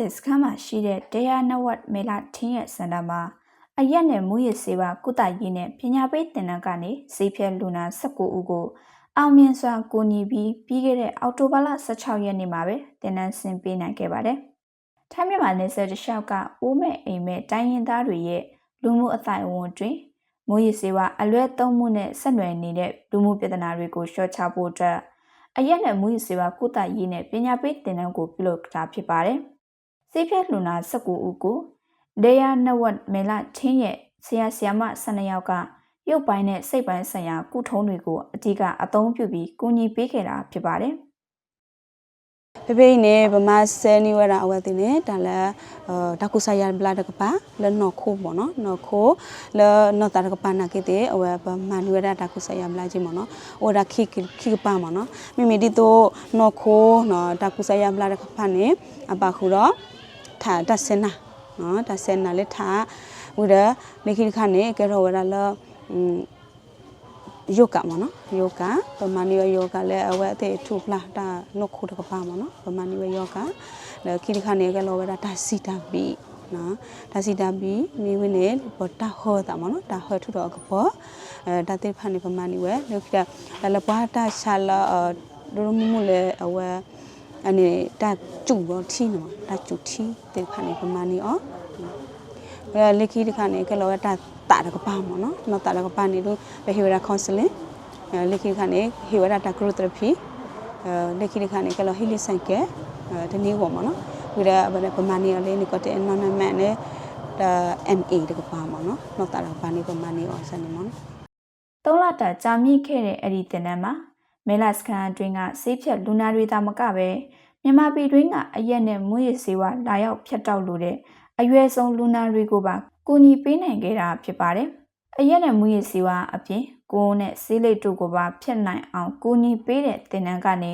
တဲ့စခန်းမှာရှိတဲ့ဒေယာနဝတ်မေလာထင်းရဲ့စင်တာမှာအရက်နဲ့မူရည်စေပါကုသရေးနဲ့ပညာပေးသင်တန်းကနေဈေးဖြတ်လူနာ19ဦးကိုအောင်မြင်စွာကိုညီပြီးပြီးခဲ့တဲ့အောက်တိုဘာလ16ရက်နေ့မှာပဲသင်တန်းဆင်ပေးနိုင်ခဲ့ပါတယ်။ထိုင်းမြန်မာနယ်စပ်တစ်လျှောက်ကအိုးမဲ့အိမ်မဲ့တိုင်းရင်းသားတွေရဲ့လူမှုအသိုက်အဝန်းတွင်မူရည်စေပါအလွဲသုံးမှုနဲ့ဆက်နွယ်နေတဲ့လူမှုပြဿနာတွေကိုလျှော့ချဖို့အတွက် အရက်နဲ့မူရည်စေပါကုသရေးနဲ့ပညာပေးသင်တန်းကိုပြုလုပ်တာဖြစ်ပါတယ်။စေဖြတ်လူနာ19ဦးကိုဒေယာနဝတ်မေလာချင်းရဲ့ဆရာဆရာမ12ယောက်ကရုပ်ပိုင်းနဲ့စိတ်ပိုင်းဆိုင်ရာကုထုံးတွေကိုအဓိကအသုံးပြုပြီးကူညီပေးခဲ့တာဖြစ်ပါတယ်။ ဖေဖေနေဗမာဆယ်နီဝရအဝဲတင်နေဒါလည်းတကုဆာယဘလာတကပါလဲနော်ခိုးပေါ့နော်နော်ခိုးလဲနော်တာတကပါနာကေတဲ့အဝဲဗမာနီဝရတကုဆာယဘလာကြီးပေါ့နော်အိုဒါခိခိပါပေါ့နော်မိမိဒီတော့နော်ခိုးနော်တကုဆာယဘလာတကပါနေအပါခုတော့ထာတဆင်နာနော်တဆင်နာလေထာဝဒလေခိခါနေကေရောဝရလာอืม ယောဂမနော်ယောဂပမာနီယောဂလည်းအဝဲအသေးထုဖလာတာနုခုတကပါမနော်ပမာနီယောဂလည်းခိတခနေကလောဝဲတာဒါစီတာဘီနော်ဒါစီတာဘီမိဝင်းနေပေါ်တာဟောတာမနော်ဒါဟောထုတော့ကပေါ်အဲဒါတိဖာနေပမာနီဝဲလို့ခိတာလပွားတာရှာလာဒရမမှုလေအဝဲအနေဒါကျူတော့ထီနော်ဒါကျူထီတိဖာနေပမာနီအောအဲ လက်ခိတခနေကလောဝဲတာတာတကပါမနော်နော်တာတကပါနေလို့ဘဟေဝရာကောင်ဆလင်းလက်ခိခနဲ့ဟေဝရာတာဂရုသရဖီအဲလက်ခိခနဲ့ကလောဟီလီဆိုင်ကဲတနည်းပေါ့မနော်ဝိရဘယ်ပမာနီလေးနိကတဲ့နော်နမန်နဲ့ဒါ NA တကပါမနော်နော်တာတကပါနေပမာနီအောင်စနေမနော်သုံးလတာကြာမြင့်ခဲ့တဲ့အဲ့ဒီတင်တန်းမှာမဲလာစကန်အတွင်းကဆေးဖြတ်လူနာတွေသာမကပဲမြန်မာပြည်တွင်းကအရက်နဲ့မွေးရစေဝါလာရောက်ဖြတ်တောက်လို့တဲ့ အရွယ်ဆုံးလူနာတွေကိုပါကူညီပေးနိုင်ခဲ့တာဖြစ်ပါတယ်။အရက်နဲ့မွေးရစေဝါအပြင်ကိုယ်နဲ့ဆေးလိပ်တို့ကိုပါဖြတ်နိုင်အောင်ကူညီပေးတဲ့တင်တန်းကနေ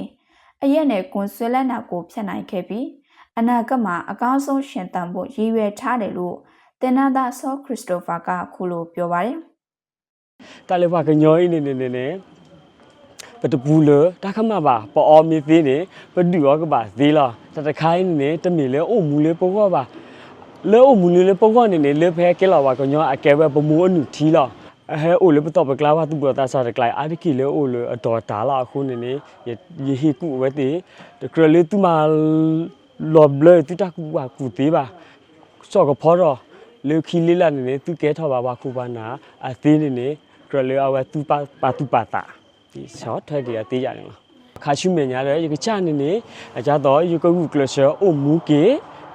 အရက်နဲ့ကွန်ဆွဲလက်နာကိုဖြတ်နိုင်ခဲ့ပြီးအနာဂတ်မှာအကောင်းဆုံးရှင်သန်ဖို့ရည်ရွယ်ထားတယ်လို့တင်နန်းသားဆောခရစ်စတိုဖာကခုလိုပြောပါတယ်။တလည်းပါကညောင်းနေနေနေနေပတပူလတခမပါပေါ်မီသေးနေပဒူရောကပါသေးလားတတခိုင်းနေတမီလေအိုမူလေပေါ်ကပါ လေအိုမူလေပေါ်ကနေနေလေဖဲကဲလာပါကညောအကဲပဲပမူအနုထီလားအဟဲအိုလေပတော့ပကလာပါသူပတာစားတကလိုက်အာဒီကီလေအိုလေအတော်တာလာခုနေနေယေဟီကူဝဲတေတကရလေသူမာလောဘလေတူတကူပါကူသေးပါစောကဖောတော့လေခီလေးလာနေနေသူကဲထော်ပါပါခုပါနာအသေးနေနေကရလေအဝဲသူပါပါသူပါတာဒီရှော့ထွက်ကြီးအသေးရတယ်လားခါရှုမြင်ရတယ်ရကချနေနေအကြတော့ယကကူကလရှောအိုမူကေ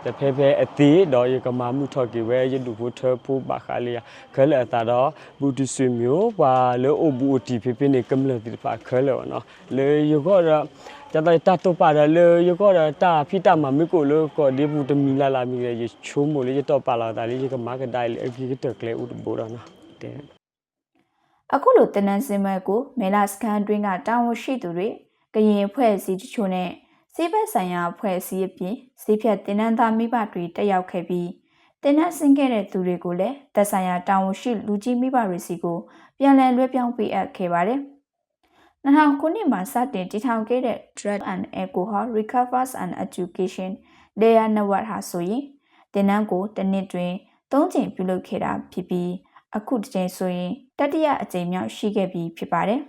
တဖဲဖဲအသေးတော့ယကမာမှုထော်ကေဝဲရဒူဖို့ထဖို့ပါခါလီခဲလေတာတော့ဘူတူဆွေမျိုးပါလေအိုဘူတီဖေဖေနေကမလတိပါခဲလေနော်လေယကောတော့ကျတဲ့တတ်တော့ပါလေယကောတော့တာဖိတမမကိုလို့ကောဒီဘူးတမီလာလာမီလေချိုးမို့လေတော့ပါလာတာလေယကမာကဒိုင်လေအကြီးတက်လေဥဒဘောတော့နော်တဲ့အခုလိုတင်နန်းစင်မဲ့ကိုမဲလာစကန်တွင်းကတာဝန်ရှိသူတွေကရင်ဖွဲ့စည်းတချို့နဲ့ စေဘက်ဆိုင်ရာဖွဲ့စည်းအပြင်စေဖြတ်တင်နန်းသားမိဘတွေတက်ရောက်ခဲ့ပြီးတင်နန်းဆင်းခဲ့တဲ့သူတွေကိုလည်းသက်ဆိုင်ရာတာဝန်ရှိလူကြီးမိဘတွေစီကိုပြန်လည်လွှဲပြောင်းပေးအပ်ခဲ့ပါတယ်။2000ခုနှစ်မှာစတင်တည်ထောင်ခဲ့တဲ့ Drug and Alcohol Recovers and Education ဒေယာနဝတ်ဟာဆိုရင်တင်နန်းကိုတစ်နှစ်တွင်၃ချိန်ပြုလုပ်ခဲ့တာဖြစ်ပြီးအခုတစ်ချိန်ဆိုရင်တတိယအကြိမ်မြောက်ရှိခဲ့ပြီဖြစ်ပါတယ်